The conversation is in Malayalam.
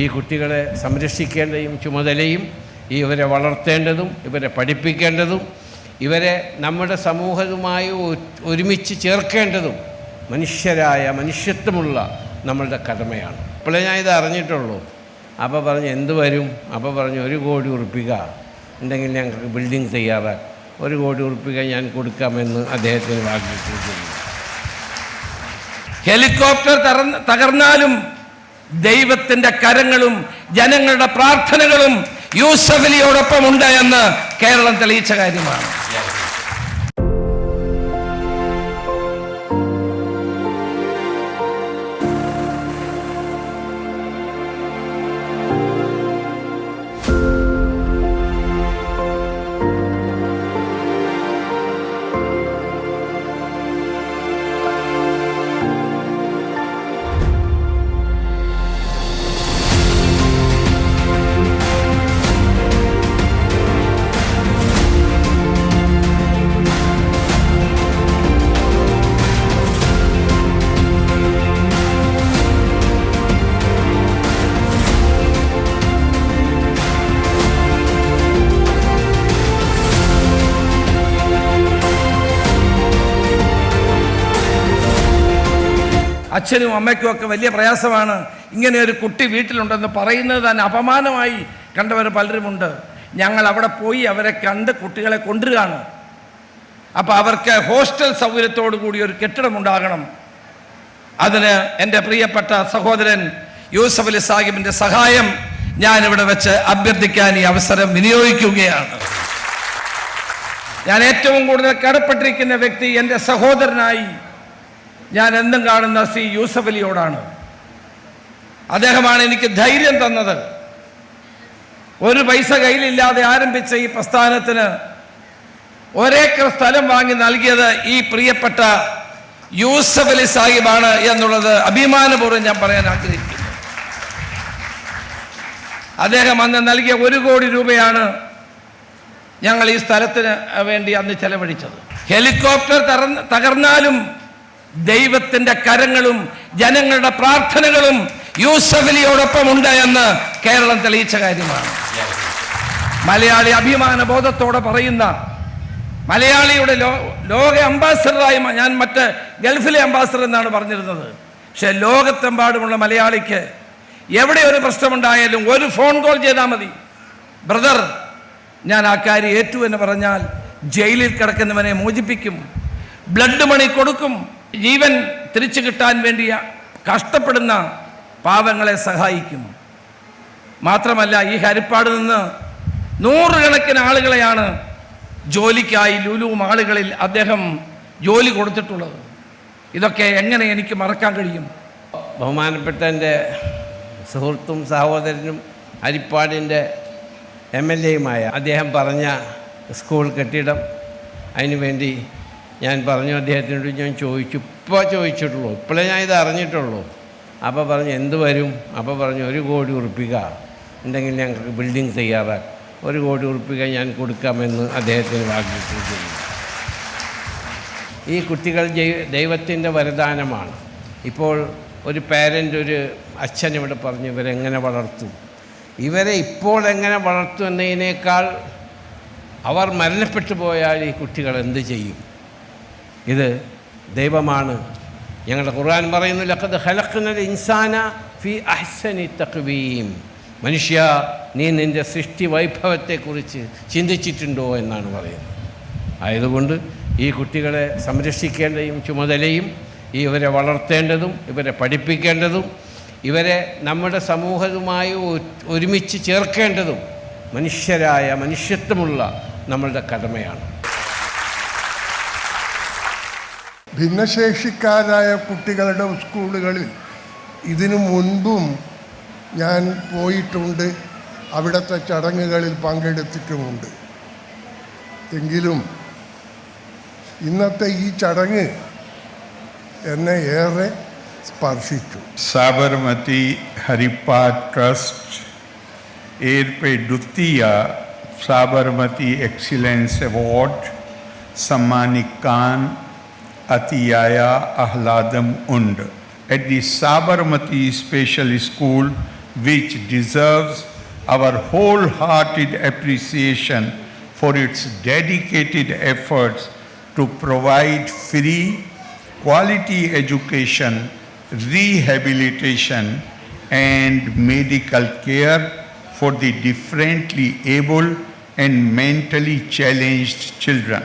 ഈ കുട്ടികളെ സംരക്ഷിക്കേണ്ടതും ചുമതലയും ഇവരെ വളർത്തേണ്ടതും ഇവരെ പഠിപ്പിക്കേണ്ടതും ഇവരെ നമ്മുടെ സമൂഹവുമായി ഒരുമിച്ച് ചേർക്കേണ്ടതും മനുഷ്യരായ മനുഷ്യത്വമുള്ള നമ്മളുടെ കടമയാണ്. ഇപ്പോഴേ ഞാൻ ഇത് അറിഞ്ഞിട്ടുള്ളൂ. അപ്പോൾ പറഞ്ഞു എന്ത് വരും? അപ്പോൾ പറഞ്ഞു ഒരു കോടി ഉറപ്പിക ഉണ്ടെങ്കിൽ ഞങ്ങൾക്ക് ബിൽഡിംഗ് തയ്യാറാക്കും. ഒരു കോടി ഉറപ്പിക ഞാൻ കൊടുക്കാമെന്ന് അദ്ദേഹത്തിന് വാഗ്ദാനം ഹെലികോപ്റ്റർ തകർന്നാലും ദൈവത്തിന്റെ കരങ്ങളും ജനങ്ങളുടെ പ്രാർത്ഥനകളും യൂസഫലിയോടൊപ്പം ഉണ്ട് എന്ന് കേരളം തെളിയിച്ച കാര്യമാണ്. അച്ഛനും അമ്മയ്ക്കും ഒക്കെ വലിയ പ്രയാസമാണ്. ഇങ്ങനെ ഒരു കുട്ടി വീട്ടിലുണ്ടെന്ന് പറയുന്നത് തന്നെ അപമാനമായി കണ്ടവർ പലരുമുണ്ട്. ഞങ്ങൾ അവിടെ പോയി അവരെ കണ്ട് കുട്ടികളെ കൊണ്ടുവരികയാണ്. അപ്പോൾ അവർക്ക് ഹോസ്റ്റൽ സൗകര്യത്തോടു കൂടി ഒരു കെട്ടിടം ഉണ്ടാകണം. അതിന് എന്റെ പ്രിയപ്പെട്ട സഹോദരൻ യൂസഫ് അലി സാഹിബിന്റെ സഹായം ഞാൻ ഇവിടെ വെച്ച് അഭ്യർത്ഥിക്കാൻ ഈ അവസരം വിനിയോഗിക്കുകയാണ്. ഞാൻ ഏറ്റവും കൂടുതൽ കടപ്പെട്ടിരിക്കുന്ന വ്യക്തി എന്റെ സഹോദരനായി ഞാൻ എന്നും കാണുന്ന സി യൂസഫ് അലിയോടാണ്. അദ്ദേഹമാണ് എനിക്ക് ധൈര്യം തന്നത്. ഒരു പൈസ കയ്യിലില്ലാതെ ആരംഭിച്ച ഈ പ്രസ്ഥാനത്തിന് ഒരേക്കർ സ്ഥലം വാങ്ങി നൽകിയത് ഈ പ്രിയപ്പെട്ട യൂസഫ് അലി സാഹിബാണ് എന്നുള്ളത് അഭിമാനപൂർവം ഞാൻ പറയാൻ ആഗ്രഹിക്കുന്നു. അദ്ദേഹം അന്ന് നൽകിയ ഒരു കോടി രൂപയാണ് ഞങ്ങൾ ഈ സ്ഥലത്തിന് വേണ്ടി അന്ന് ചെലവഴിച്ചത്. ഹെലികോപ്റ്റർ തകർന്നാലും ദൈവത്തിന്റെ കരങ്ങളും ജനങ്ങളുടെ പ്രാർത്ഥനകളും യൂസഫലിയോടൊപ്പം ഉണ്ട് എന്ന് കേരളം തെളിയിച്ച കാര്യമാണ്. മലയാളി അഭിമാന ബോധത്തോടെ പറയുന്ന മലയാളിയുടെ ലോ ലോക അംബാസഡറായി ഞാൻ മറ്റ് ഗൾഫിലെ അംബാസഡർ എന്നാണ് പറഞ്ഞിരുന്നത്. പക്ഷെ ലോകത്തെമ്പാടുമുള്ള മലയാളിക്ക് എവിടെ ഒരു പ്രശ്നമുണ്ടായാലും ഒരു ഫോൺ കോൾ ചെയ്താൽ മതി. ബ്രദർ ഞാൻ ആ കാര്യം ഏറ്റു എന്ന് പറഞ്ഞാൽ ജയിലിൽ കിടക്കുന്നവനെ മോചിപ്പിക്കും. ബ്ലഡ് മണി കൊടുക്കും. ജീവൻ തിരിച്ചു കിട്ടാൻ വേണ്ടി കഷ്ടപ്പെടുന്ന പാവങ്ങളെ സഹായിക്കും മാത്രമല്ല ഈ ഹരിപ്പാട് നിന്ന് നൂറുകണക്കിന് ആളുകളെയാണ് ജോലിക്കായി ലുലു മാളുകളിൽ അദ്ദേഹം ജോലി കൊടുത്തിട്ടുള്ളത്. ഇതൊക്കെ എങ്ങനെ എനിക്ക് മറക്കാൻ കഴിയും? ബഹുമാനപ്പെട്ട എന്റെ സുഹൃത്തും സഹോദരനും ഹരിപ്പാടിന്റെ എം എൽ എയുമായ അദ്ദേഹം പറഞ്ഞ സ്കൂൾ കെട്ടിടം അതിനു വേണ്ടി ഞാൻ പറഞ്ഞു അദ്ദേഹത്തിനോട് ഞാൻ ചോദിച്ചു. ഇപ്പോൾ ചോദിച്ചിട്ടുള്ളൂ. ഇപ്പോഴേ ഞാൻ ഇത് അറിഞ്ഞിട്ടുള്ളൂ. അപ്പോൾ പറഞ്ഞു എന്ത് വരും? അപ്പോൾ പറഞ്ഞു ഒരു കോടി ഉറപ്പിക്ക ഉണ്ടെങ്കിൽ ഞങ്ങൾക്ക് ബിൽഡിംഗ് തയ്യാറാക്കും. ഒരു കോടി ഉറപ്പിക്ക ഞാൻ കൊടുക്കാമെന്ന് അദ്ദേഹത്തിന് വാഗ്ദാനം ഈ കുട്ടികൾ ദൈവത്തിന്റെ വരദാനമാണ്. ഇപ്പോൾ ഒരു പാരന്റ് ഒരു അച്ഛൻ ഇവിടെ പറഞ്ഞു ഇവരെങ്ങനെ വളർത്തും? ഇവരെ ഇപ്പോൾ എങ്ങനെ വളർത്തും എന്നതിനേക്കാൾ അവർ മരണപ്പെട്ടു പോയാൽ ഈ കുട്ടികൾ എന്ത് ചെയ്യും? ഇത് ദൈവമാണ്. ഞങ്ങളുടെ ഖുർആൻ പറയുന്നു ലഖദ് ഖലഖ്നൽ ഇൻസാന ഫി അഹ്സനി തക്വീം മനുഷ്യ നീ നിന്റെ സൃഷ്ടി വൈഭവത്തെക്കുറിച്ച് ചിന്തിച്ചിട്ടുണ്ടോ എന്നാണ് പറയുന്നത്. ആയതുകൊണ്ട് ഈ കുട്ടികളെ സംരക്ഷിക്കേണ്ടതും ചുമതലയും ഇവരെ വളർത്തേണ്ടതും ഇവരെ പഠിപ്പിക്കേണ്ടതും ഇവരെ നമ്മുടെ സമൂഹവുമായി ഒരുമിച്ച് ചേർക്കേണ്ടതും മനുഷ്യരായ മനുഷ്യത്വമുള്ള നമ്മളുടെ കടമയാണ്. ഭിന്നശേഷിക്കാരായ കുട്ടികളുടെ സ്കൂളുകളിൽ ഇതിനു മുൻപും ഞാൻ പോയിട്ടുണ്ട്. അവിടുത്തെ ചടങ്ങുകളിൽ പങ്കെടുത്തിട്ടുമുണ്ട്. എങ്കിലും ഇന്നത്തെ ഈ ചടങ്ങ് എന്നെ ഏറെ സ്പർശിച്ചു. സാബർമതി ഹരിപ്പാ ട്രസ്റ്റ് ഏർപ്പെ ദ്വിതീയ സാബർമതി എക്സിലൻസ് അവാർഡ് സമ്മാനിക്കാൻ Atiyaya Ahladam Und at the Sabarmati Special School, which deserves our wholehearted appreciation for its dedicated efforts to provide free, quality education, rehabilitation, and medical care for the differently able and mentally challenged children.